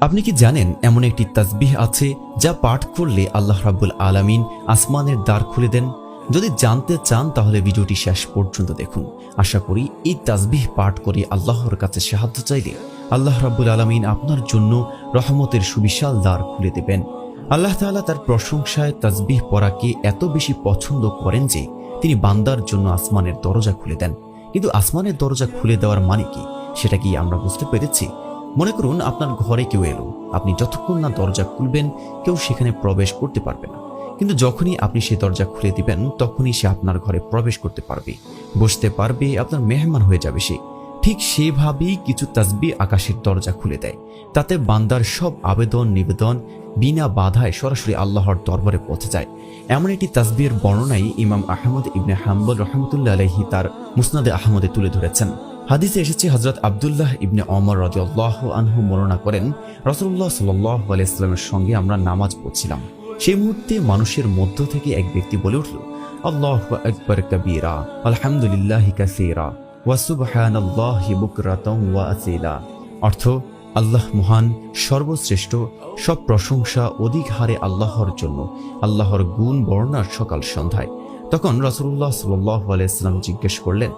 আপনি কি জানেন এমন একটি তাসবিহ আছে যা পাঠ করলে আল্লাহ রাব্বুল আলামিন আসমানের দ্বার খুলে দেন? যদি জানতে চান তাহলে ভিডিওটি শেষ পর্যন্ত দেখুন। আশা করি এই তাসবিহ পাঠ করে আল্লাহর কাছে সাহায্য চাইলে আল্লাহ রাব্বুল আলামিন আপনার জন্য রহমতের সুবিশাল দ্বার খুলে দেবেন। আল্লাহ তাআলা তার প্রশংসায় তাসবিহ পড়াকে এত বেশি পছন্দ করেন যে তিনি বান্দার জন্য আসমানের দরজা খুলে দেন। কিন্তু আসমানের দরজা খুলে দেওয়ার মানে কি? সেটা কি আমরা বুঝতে পেরেছি? মনে করুন আপনার ঘরে কেউ এলো। আপনি যতক্ষণ না দরজা খুলবেন, কেউ সেখানে প্রবেশ করতে পারবে না। কিন্তু যখনই আপনি সেই দরজা খুলে দিবেন, তখনই সে আপনার ঘরে প্রবেশ করতে পারবে। বসতে পারবে, আপনার মেহমান হয়ে যাবে সে। ঠিক সেভাবেই কিছু তাসবি আকাশের দরজা খুলে দেয়। তাতে বান্দার সব আবেদন, নিবেদন বিনা বাধায় সরাসরি আল্লাহর দরবারে পৌঁছে যায়। এমন একটি তাসবির বর্ণনাই ইমাম আহমদ ইবনে হাম্বল রহমতুল্লাহ আলহি তার মুসনাদে আহমদে তুলে ধরেছেন। হাদিসে এসেছে হজরত আবদুল্লাহ ইবনে অমর রদিয়াল্লাহ আনহু বর্ণনা করেন রসুল্লাহ সাল্লাহ আলাইস্লামের সঙ্গে আমরা নামাজ পড়ছিলাম। সেই মুহূর্তে মানুষের মধ্য থেকে এক ব্যক্তি বলে উঠল, আল্লাহ আকবর কবীরা, আলহামদুলিল্লাহ কাসীরা অর্থ, আল্লাহ মহান, সর্বশ্রেষ্ঠ, সব প্রশংসা অধিক হারে আল্লাহর জন্য, আল্লাহর গুণ বর্ণার সকাল সন্ধ্যায়। তখন রসুল্লাহ সাল্লাহ আলাইসাল্লাম জিজ্ঞেস করলেন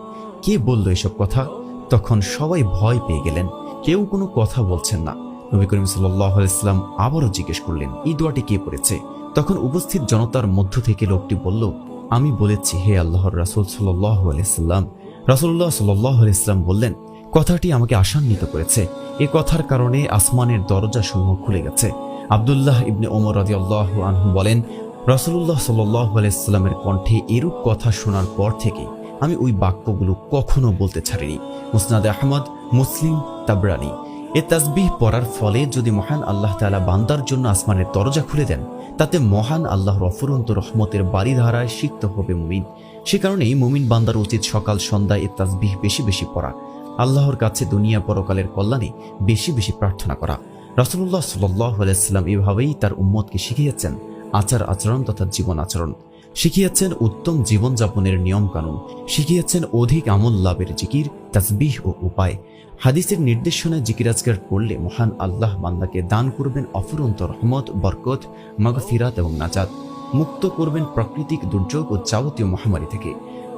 কে বলল এসব কথা? তখন সবাই ভয় পেয়ে গেলেন। কেউ কোনো কথা বলছেন না। নবী করিম আলাইসাল্লাম আবারও জিজ্ঞেস করলেন, এই দোয়াটি কে পড়েছে? তখন উপস্থিত জনতার মধ্য থেকে লোকটি বলল, আমি বলেছি, হে আল্লাহর রাসুল সাল্লাহ আলাইসাল্লাম রাসুল্লাহ সাল্লাহ আলাইসাল্লাম বললেন, কথাটি আমাকে আশান্বিত করেছে। এ কথার কারণে আসমানের দরজা সমূহ খুলে গেছে। আবদুল্লাহ ইবনে ওমর রাজি আল্লাহ আনহু বলেন রসুল্লাহ সাল্লাহ আলাইস্লামের কণ্ঠে এরূপ কথা শোনার পর থেকে আমি ওই বাক্যগুলো কখনো বলতে ছাড়িনি। মুসনাদ আহমদ, মুসলিম, তাবরানি। এ তাসবিহ পড়ার ফলে যদি মহান আল্লাহ তালা বান্দার জন্য আসমানের দরজা খুলে দেন, তাতে মহান আল্লাহর অফুরন্ত রহমতের বাড়িধারায় সিক্ত হবে মুমিন। সে কারণেই মুমিন বান্দার উচিত সকাল সন্ধ্যায় এ তাসবিহ বেশি বেশি পড়া। আল্লাহর কাছে দুনিয়া পরকালের কল্যাণে বেশি বেশি প্রার্থনা করা। রসুল্লাহ সাল্লাহ আলাইস্লাম এভাবেই তার উম্মতকে শিখিয়েছেন আচার আচরণ তথা জীবন আচরণ। শিখিয়েছেন উত্তম জীবনযাপনের নিয়মকানুন, শিখিয়েছেন অধিক আমল লাভের জিকির, তাসবিহ ও উপায়। হাদিসের নির্দেশনায় জিকিরাজগার করলে মহান আল্লাহ বান্দাকে দান করবেন অফুরন্ত রহমত, বরকত, মাগফিরাত এবং নাজাদ মুক্ত করবেন প্রাকৃতিক দুর্যোগ ও যাবতীয় মহামারী থেকে।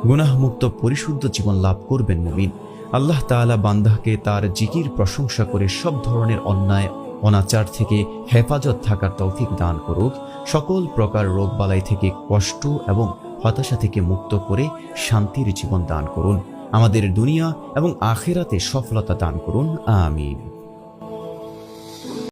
গুনাহমুক্ত পরিশুদ্ধ জীবন লাভ করবেন মুমিন। আল্লাহ তাআলা বান্দাকে তার জিকির প্রশংসা করে সব ধরনের অন্যায়, অনাচার থেকে হেফাজত থাকার তৌফিক দান করুক। সকল প্রকার রোগবালাই থেকে কষ্ট এবং হতাশা থেকে মুক্ত করে শান্তির জীবন দান করুন। আমাদের দুনিয়া এবং আখেরাতে সফলতা দান করুন। আমিন।